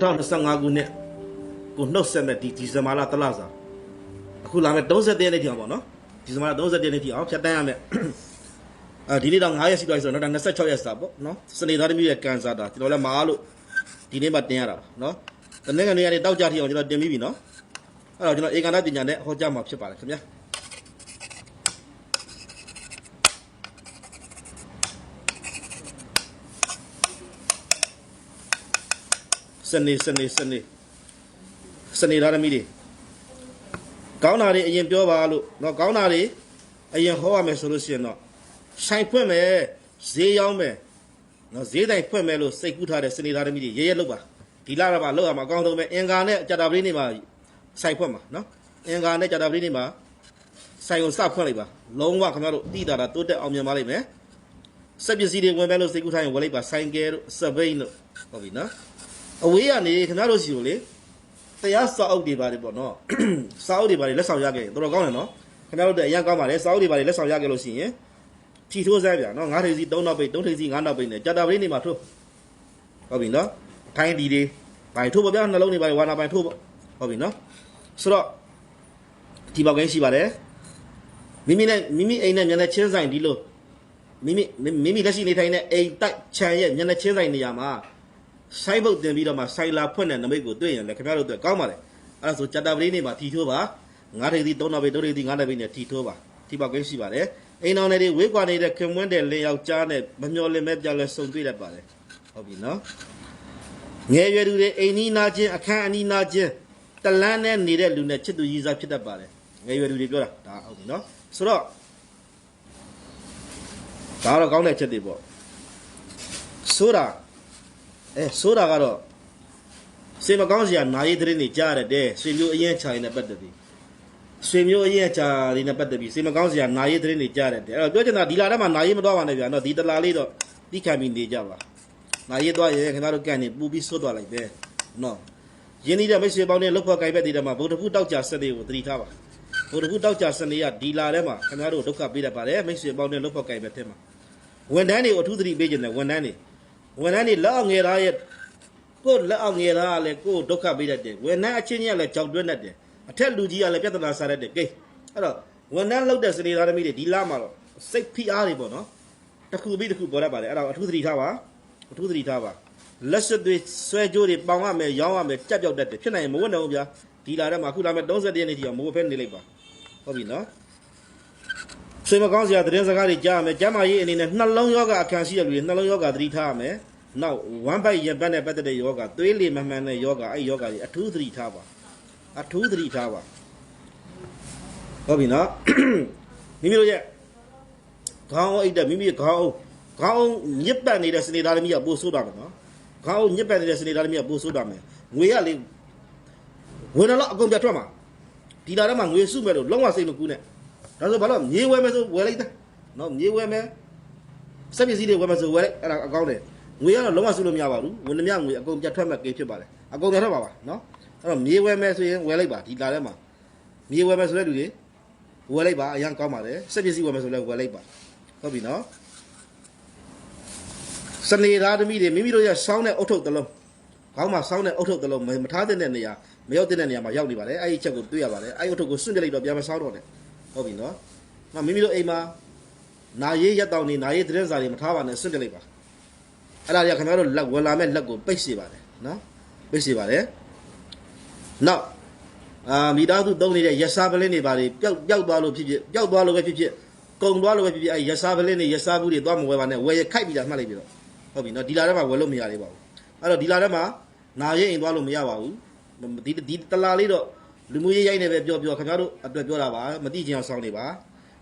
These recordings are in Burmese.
2025ခုနှစ်ကိုနှုတ်ဆက်မဲ့ဒီဒီဇင်ဘာလတလစာအခုလာမဲ့30ရက်နေ့ထိအောင်ပေါ့နော်ဒီဇင်ဘာလ30ရက်နေ့ထိအောင်ဖြတ်တန်းရမယ်အဲဒီနေ့တော့9ရက်ရှိသွားပြီဆိုတော့နောက်26ရက်စာပေါ့နော်စနေသားသမီးရဲ့ကန်စာတာကျွန်တော်လည်းမအားလို့ဒီနေ့မှတင်ရတာပါနော်တနေ့ကနေကနေတောက်ကြထိအောင်ကျွန်တော်တင်ပြီးပြီနော်အဲ့တော့ကျွန်တော်ဧကန်တပညာနဲ့ဟောကြားမှာဖြစ်ပါတယ်ခင်ဗျာ စနေစနေစနေစနေသားသမီးတွေကောင်းတာတွေအရင်ပြောပါလို့เนาะကောင်းတာတွေအရင်ဟောရမယ်ဆိုလို့ရှိရင်တော့ဆိုင်ဖွင့်မယ်ဈေးရောင်းမယ်เนาะဈေးတိုင်ဖွင့်မယ်လို့စိတ်ကူးထားတဲ့စနေသားသမီးတွေရဲရဲလုပ်ပါဒီလာတော့ပါလောက်ရမှာအကောင်းဆုံးပဲအင်္ဂါနဲ့ကြတာပလေးနေမှာဆိုင်ဖွင့်မှာเนาะအင်္ဂါနဲ့ကြတာပလေးနေမှာဆိုင်ကိုစဖွင့်လိုက်ပါလုံးဝခင်ဗျားတို့တိတာတာတိုးတက်အောင်မြင်ပါလိမ့်မယ်စက်ပစ္စည်းတွေဝင်မယ်လို့စိတ်ကူးထားရင်ဝယ်လိုက်ပါဆိုင်ကယ်တို့စပိန်တို့ဟုတ်ပြီနော် အဝေးကနေခင်ဗျားတို့စီကိုလေတရားစာအုပ်တွေပါတယ်ပေါ့နော်စာအုပ်တွေပါတယ်လက်ဆောင်ရခဲ့ရင်တော်တော်ကောင်းတယ်နော်ခင်ဗျားတို့တဲ့အရင်ကောင်းပါတယ်စာအုပ်တွေပါတယ်လက်ဆောင်ရခဲ့လို့ရှိရင်ထီထိုးစမ်းပြနော်ငါးထိပ်စီ၃နောက်ပိတ်၃ထိပ်စီ၅နောက်ပိတ်နဲ့ကြာတာပလေးနေမှာထိုးဟုတ်ပြီနော်ထိုင်းဒီတွေဘာထိုးပေါ့ဗျာနှလုံးတွေပါဝါနာပိုင်ထိုးပေါ့ဟုတ်ပြီနော်ဆိုတော့ဒီပေါက်ကင်းရှိပါတယ်မိမိနဲ့မိမိအိမ်နဲ့မျက်နှာချင်းဆိုင်ဒီလိုမိမိမိမိလက်ရှိနေထိုင်တဲ့အိမ်တိုက်ခြံရဲ့မျက်နှာချင်းဆိုင်နေရာမှာ ဆိုင်ဘုတ်တင်ပြီးတော့မှဆိုင်လာဖွင့်တဲ့နမိတ်ကိုတွေ့ရင်လည်းခင်ဗျားတို့အတွက်ကောင်းပါလေအဲ့ဒါဆိုကြတာပလေးနေမှာထီထိုးပါငါးထိပ်သီးသုံးနောက်ပိတ်ဒုထိပ်သီးငါးနောက်ပိတ်နဲ့ထီထိုးပါထီပေါက်ကိန်းရှိပါတယ်အိမ်တော်တွေဝေးကွာနေတဲ့ခင်မွန်းတဲ့လင်ယောက်ျားနဲ့မမျော်လင့်မဲ့ကြောက်လဲစုံတွေ့တတ်ပါတယ်ဟုတ်ပြီနော်ငယ်ရွယ်သူတွေအိမ်နီးနာချင်းအခန်းအနီးနာချင်းတလန်းနဲ့နေတဲ့လူနဲ့ချစ်သူရည်စားဖြစ်တတ်ပါတယ်ငယ်ရွယ်သူတွေပြောတာဒါဟုတ်ပြီနော်ဆိုတော့ဒါတော့ကောင်းတဲ့ချက်တွေပေါ့ဆိုတာ အဲဆိုတာကတော့စေမကောင်းစရာနာရီသတင်းတွေကြားရတယ်ဆွေမျိုးအရင်ချာရင်နဲ့ပတ်သက်ပြီးဆွေမျိုးအရင်ချာတွေနဲ့ပတ်သက်ပြီးစေမကောင်းစရာနာရီသတင်းတွေကြားရတယ်အဲ့တော့ပြောချင်တာဒီလာထဲမှာနာရီမတော့ပါနဲ့ဗျာနော်ဒီတလာလေးတော့တိခံပြီးနေကြပါနာရီတော့ရင်ခင်ဗျားတို့ကန်နေပူပြီးဆွတ်သွားလိုက်ပဲနော်ရင်းနှီးတဲ့မိတ်ဆွေပေါင်းနဲ့လောက်ဖို့ကြိုက်ပဲတည်တယ်မှာဗုဒ္ဓဖုတောက်ကြစတဲ့ကိုသတိထားပါဗုဒ္ဓဖုတောက်ကြစနေကဒီလာထဲမှာခင်ဗျားတို့ဒုက္ခပေးတတ်ပါတယ်မိတ်ဆွေပေါင်းနဲ့လောက်ဖို့ကြိုက်ပဲထဲမှာဝန်ထမ်းတွေကိုအထူးသတိပေးခြင်းတယ်ဝန်ထမ်းတွေ ဝန်ထမ်းတွေလက်အောင်ငယ်သားရဲ့ကိုယ်လက်အောင်ငယ်သားကလည်းကိုယ်ဒုက္ခပေးတတ်တယ်ဝန်ထမ်းအချင်းချင်းကလည်းကြောက်တွင်းတတ်တယ်အထက်လူကြီးကလည်းပြဿနာစားတတ်တယ်ကိအဲ့တော့ဝန်ထမ်းလောက်တဲ့စနေသားသမီးတွေဒီလမှာတော့စိတ်ဖိအားတွေပေါ့နော်တစ်ခုပြီးတစ်ခုပေါ်တတ်ပါတယ်အဲ့ဒါအထူးသတိထားပါအထူးသတိထားပါလက်စွပ်တွေဆွဲကြိုးတွေပေါင်ရမယ်ရောင်းရမယ်ကြက်ပြောက်တတ်တယ်ဖြစ်နိုင်ရင်မဝတ်နိုင်ဘူးဗျာဒီလာထဲမှာအခုလာမဲ့30ရက်နေ့ထိအောင်မဝတ်ဖဲနေလိုက်ပါဟုတ်ပြီနော် ဆွေမကောင်းစရာသတင်းစကားတွေကြားရမယ်ကျမ်းမာရေးအနေနဲ့နှလုံးယောဂအခန်းရှိတဲ့လူတွေနှလုံးယောဂသတိထားရမယ်နောက်ဝမ်ဘိုက်ရင်ပတ်နဲ့ပတ်သက်တဲ့ယောဂသွေးလေမမှန်တဲ့ယောဂအဲ့ယောဂတွေအထူးသတိထားပါအထူးသတိထားပါဟုတ်ပြီနော်မိမိတို့ရဲ့ခေါင်းအိတ်တဲ့မိမိရဲ့ခေါင်းအုပ်ခေါင်းအုပ်ညစ်ပတ်နေတဲ့စနေသားသမီးကပို့ဆိုးတာမယ်နော်ခေါင်းအုပ်ညစ်ပတ်နေတဲ့စနေသားသမီးကပို့ဆိုးတာမယ်ငွေကလေဝင်တော့အကုန်ပြတ်ထွက်မှာဒီလာထဲမှာငွေစုမဲ့လို့လုံးဝစိတ်မကူးနဲ့ ဒါဆိုဘာလို့မြေဝဲမယ်ဆိုဝယ်လိုက်တယ်နော်မြေဝဲမယ်စက်ပစ္စည်းတွေဝယ်မယ်ဆိုဝယ်လိုက်အဲ့ဒါအကောင်းတယ်ငွေကတော့လုံးဝစုလို့မရပါဘူးဝင်မြငွေအကုန်ပြတ်ထွက်မဲ့ကိဖြစ်ပါတယ်အကုန်ပြတ်ထွက်ပါပါနော်အဲ့တော့မြေဝယ်မယ်ဆိုရင်ဝယ်လိုက်ပါဒီလာထဲမှာမြေဝယ်မယ်ဆိုတဲ့လူတွေဝယ်လိုက်ပါအရင်ကောင်းပါတယ်စက်ပစ္စည်းဝယ်မယ်ဆိုလည်းဝယ်လိုက်ပါဟုတ်ပြီနော်စနေသားသမီးတွေမိမိတို့ရဲ့စောင်းတဲ့အုတ်ထုတ်တစ်လုံးခေါင်းမှာစောင်းတဲ့အုတ်ထုတ်တစ်လုံးမမထားတဲ့နေရာမရောက်တဲ့နေရာမှာရောက်နေပါတယ်အဲ့ဒီချက်ကိုတွေ့ရပါတယ်အဲ့ဒီအုတ်ထုတ်ကိုစွန့်ပြလိုက်တော့ပြန်မစောင်းတော့နဲ့ ဟုတ်ပြီနော်နောက်မိမိတို့အိမ်မှာနာရေးရက်တောင်နေနာရေးသတင်းစာတွေမထားပါနဲ့စွန့်ပြလိုက်ပါအဲ့ဒါတွေကခင်ဗျားတို့လက်ဝင်လာမဲ့လက်ကိုပိတ်စေပါတယ်နော်ပိတ်စေပါတယ်နောက်အာမိသားစုသုံးနေတဲ့ရစားပလင်းတွေပါတွေပျောက်ပျောက်သွားလို့ဖြစ်ဖြစ်ပျောက်သွားလို့ပဲဖြစ်ဖြစ်ကုံသွားလို့ပဲဖြစ်ဖြစ်အဲ့ရစားပလင်းတွေရစားဘူးတွေသွားမဝယ်ပါနဲ့ဝယ်ရခိုက်ပြီးတာမှတ်လိုက်ပြီးတော့ဟုတ်ပြီနော်ဒီလာထဲမှာဝယ်လို့မရသေးပါဘူးအဲ့တော့ဒီလာထဲမှာနာရဲအိမ်သွားလို့မရပါဘူးဒီဒီတလာလေးတော့ လူမှုရေးရိုက်နေပဲပြောပြောခင်ဗျားတို့အတွက်ပြောတာပါမတိချင်အောင်စောင်းနေပါ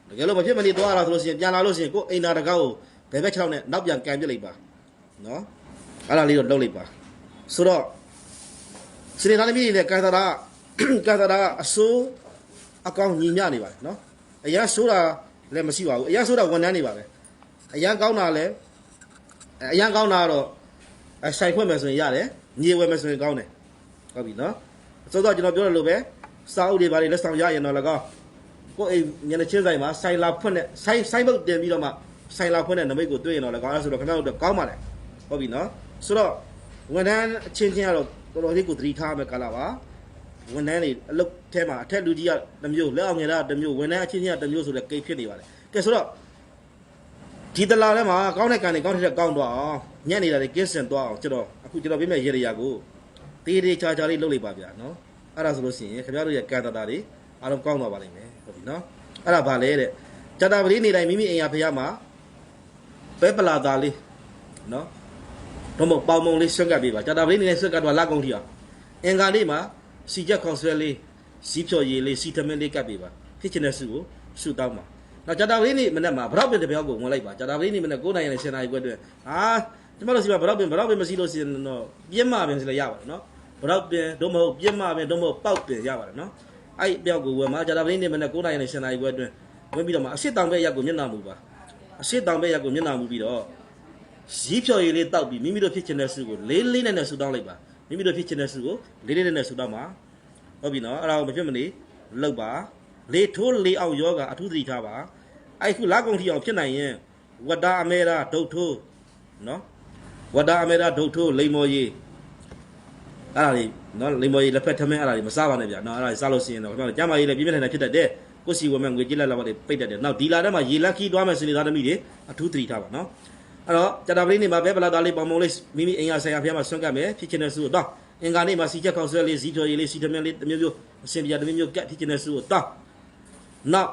တကယ်လို့မဖြစ်မနေသွားရတာဆိုလို့ရှိရင်ပြန်လာလို့ရှိရင်ကိုယ်အိမ်နာတကောက်ကိုဘယ်ဘက်ခြေထောက်နဲ့နောက်ပြန်ကန်ပြစ်လိုက်ပါနော်အဲ့ဒါလေးတော့လုပ်လိုက်ပါဆိုတော့စနေသားသမီးတွေလည်းကာသရာကာသရာအစိုးအကောင်ညီမျှနေပါတယ်နော်အရန်ဆိုးတာလည်းမရှိပါဘူးအရန်ဆိုးတာဝန်ထမ်းနေပါပဲအရန်ကောင်းတာလည်းအရန်ကောင်းတာကတော့အဆိုင်ဖွင့်မယ်ဆိုရင်ရတယ်ညီဝယ်မယ်ဆိုရင်ကောင်းတယ်ဟုတ်ပြီနော်ဆိုတော့ကျွန်တော်ပြောရလို့ပဲ စာအုပ်တွေဘာတွေလက်ဆောင်ရရင်တော့လည်းကောင်းကိုယ်အိမ်ညနေချင်းဆိုင်မှာဆိုင်လာဖွင့်တဲ့ဆိုင်ဆိုင်ဘုတ်တင်ပြီးတော့မှဆိုင်လာဖွင့်တဲ့နမိတ်ကိုတွေ့ရင်တော့လည်းကောင်းအဲဆိုတော့ခင်ဗျားတို့ကောင်းပါတယ်ဟုတ်ပြီနော်ဆိုတော့ဝန်ထမ်းအချင်းချင်းကတော့တော်တော်လေးကိုသတိထားမယ်ကာလပါဝန်ထမ်းတွေအလုပ်ထဲမှာအထက်လူကြီးကတစ်မျိုးလက်အောင်ငယ်ကတစ်မျိုးဝန်ထမ်းအချင်းချင်းကတစ်မျိုးဆိုတဲ့ကိတ်ဖြစ်နေပါတယ်ကဲဆိုတော့ဒီတလာထဲမှာကောင်းတဲ့ကံတွေကောင်းတဲ့ကောင်းသွားအောင်ညံ့နေတာတွေကင်းစင်သွားအောင်ကျွန်တော်အခုကျွန်တော်ပြည့်မဲ့ရေရရာကိုတေးသေးချာချာလေးလုပ်လိုက်ပါဗျာနော် အဲ့ဒါဆိုလို့ရှိရင်ခင်ဗျားတို့ရဲ့ကံတတာတွေအားလုံးကောင်းသွားပါလိမ့်မယ်ဟုတ်ပြီနော်အဲ့ဒါဘာလဲတဲ့ဇတာပတိနေတိုင်းမိမိအိမ်ရဖျားမှာပဲပလာသားလေးနော်တော့မဟုတ်ပေါင်မုံလေးဆွက်ကပ်ပေးပါကြာတာပလေးနေနဲ့ဆွက်ကပ်တော့လက်ကုန်းထီအောင်အင်္ဂါလေးမှာစီချက်ခေါင်ဆွဲလေးစီးဖြော်ရည်လေးစီသမင်းလေးကပ်ပေးပါဖြစ်ချင်တဲ့စုကိုစုတောင်းပါနောက်ကြာတာပလေးနေမနေ့မှာဘရောက်ပင်တစ်ပြောက်ကိုဝင်လိုက်ပါကြာတာပလေးနေမနေ့9နိုင်နဲ့10နိုင်ခွဲအတွက်ဟာကျမတို့စီမှာဘရောက်ပင်ဘရောက်ပင်မရှိလို့ရှိရင်တော့ပြင်းမပင်စလည်းရပါတယ်နော် ဘရောက်ပင်တော့မဟုတ်ပြင်းမပင်တော့မဟုတ်ပေါက်ပင်ရပါတယ်နော်အဲ့အပြောက်ကိုဝင်မှာကြာတာပလေးနေမနေ့9နိုင်နဲ့10နိုင်ခွဲအတွက်ဝင်ပြီးတော့မှအစ်စ်တောင်ပဲရက်ကိုမျက်နှာမူပါအစ်စ်တောင်ပဲရက်ကိုမျက်နှာမူပြီးတော့ဇီးဖြော်ရည်လေးတောက်ပြီးမိမိတို့ဖြစ်ချင်တဲ့ဆုကိုလေးလေးနဲ့နဲ့ဆူတောင်းလိုက်ပါမိမိတို့ဖြစ်ချင်တဲ့ဆုကိုလေးလေးနဲ့နဲ့ဆူတောင်းပါဟုတ်ပြီနော်အဲ့ဒါကိုမဖြစ်မနေလောက်ပါလေထိုးလေအောင်ယောဂအထူးသတိထားပါအဲ့ခုလာကုန်ထီအောင်ဖြစ်နိုင်ရင်ဝတ္တာအမေရာဒုတ်ထိုးနော်ဝတ္တာအမေရာဒုတ်ထိုးလိမ္မော်ရည် အဲ့ဒါလေးနော်လိမ္မော်ရည်လက်ဖက်ထမင်းအဲ့ဒါလေးမစားပါနဲ့ဗျာနော်အဲ့ဒါလေးစားလို့ရှိရင်တော့ခင်ဗျားကျမကြီးလည်းပြင်းပြနေနေဖြစ်တတ်တယ်ကိုယ်စီဝမဲငွေကြေးလက်လာပါတွေပိတ်တတ်တယ်နောက်ဒီလာထဲမှာရေလက်ခီးသွားမယ်စနေသားသမီးတွေအထူးသတိထားပါနော်အဲ့တော့ကြာတာပလေးနေမှာပဲဘလာသားလေးပေါင်မုံလေးမိမိအိမ်ရဆိုင်ရဖျားမှာဆွန့်ကပ်မယ်ဖြစ်ချင်တဲ့စုကိုတော့အင်္ဂါနေ့မှာစီချက်ခေါက်ဆွဲလေးစီဖြော်ရည်လေးစီတမန်လေးတစ်မျိုးမျိုးအစင်ပြတစ်မျိုးမျိုးကက်ဖြစ်ချင်တဲ့စုကိုတော့နောက်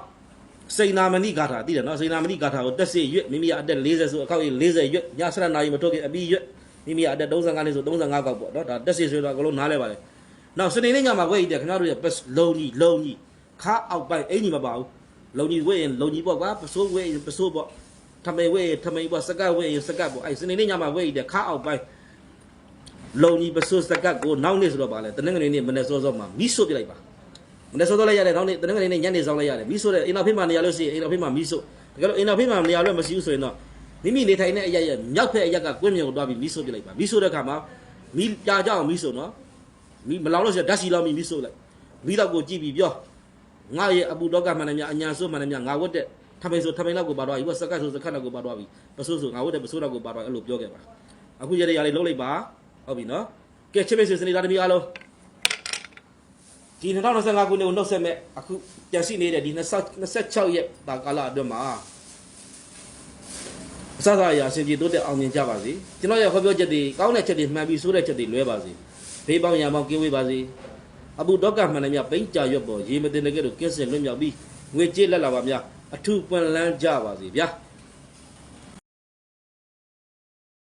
စိန်နာမဏိဂါထာသိတယ်နော်စိန်နာမဏိဂါထာကိုတက်စေရွတ်မိမိကအသက်40ဆိုအခောက်ကြီး40ရွတ်ည7နာရီမထုတ်ခင်အပြီးရွတ် မိမိကအသက်35နှစ်ဆို35ကောက်ပေါ့နော်ဒါတက်စေဆိုတော့အကုန်လုံးနားလဲပါတယ်နောက်စနေနေ့ညမှာဝဲရည်တယ်ခင်ဗျားတို့ရဲ့ပစလုံးကြီးလုံးကြီးခါအောက်ပိုင်းအင်ကြီးမပါဘူးလုံးကြီးဝဲရင်လုံးကြီးပေါ့ကွာပစိုးဝဲရင်ပစိုးပေါ့ထမိန်ဝဲထမိန်ပေါ့စကတ်ဝဲစကတ်ပေါ့အဲ့စနေနေ့ညမှာဝဲရတဲ့ခါအောက်ပိုင်းလုံကြီးပစိုးစကတ်ကိုနောက်နေ့ဆိုတော့ပါလေတနင်္ဂနွေနေ့မနေ့စောစောမှာမိဆို့ပြလိုက်ပါမနေ့စောစောလိုက်ရတယ်နောက်နေ့တနင်္ဂနွေနေ့ညနေဆောင်လိုက်ရတယ်မိဆို့တဲ့အိမ်တော်ဖေးမှာနေရလို့ရှိရင်အိမ်တော်ဖေးမှာမိဆို့တကယ်လို့အိမ်တော်ဖေးမှာနေရလို့မရှိဘူးဆိုရင်တော့ မိမိနေထိုင်တဲ့အရက်ရဲ့မြောက်ဖက်အရက်ကကွင်းမြောင်သွားပြီးမိဆို့ပြလိုက်ပါမိဆို့တဲ့ခါမှာမိပြကြအောင်မိဆို့နော်မိမလောင်လို့ရှိရင်ဓာတ်စီလောင်ပြီးမိဆို့လိုက်မိတော့ကိုကြည့်ပြီးပြောငါရဲ့အပူတော့ကမှန်တယ်များအညာဆိုးမှန်တယ်များငါဝတ်တဲ့ထမိန်ဆိုထမိန်လောက်ကိုပါတော့ပြီဘစကတ်ဆိုစကတ်လောက်ကိုပါတော့ပြီပစိုးဆိုငါဝတ်တဲ့ပစိုးလောက်ကိုပါတော့အဲ့လိုပြောခဲ့ပါအခုရတဲ့ຢာလေးလုံးလိုက်ပါဟုတ်ပြီနော်ကဲချစ်မိတ်ဆွေစနေသားသမီးအားလုံးဒီ2025ခုနှစ်ကိုနှုတ်ဆက်မဲ့အခုပြန်ရှိနေတဲ့ဒီ26ရက်တာကာလအတွင်းမှာ အစအစအရာအစဉ်ပြေတိုးတက်အောင်မြင်ကြပါစေကျွန်တော်ရဲ့ဟောပြောချက်တွေကောင်းတဲ့ချက်တွေမှန်ပြီးဆိုးတဲ့ချက်တွေလွဲပါစေဘေးပေါင်းရံပေါင်းကင်းဝေးပါစေအပုဒေါကမှန်တယ်မြပိန်းကြရွက်ပေါ်ရေမတင်တဲ့ကဲ့သို့ကင်းစင်လွတ်မြောက်ပြီးငွေကြေးလက်လာပါများအထူးပွင့်လန်းကြပါစေဗျာ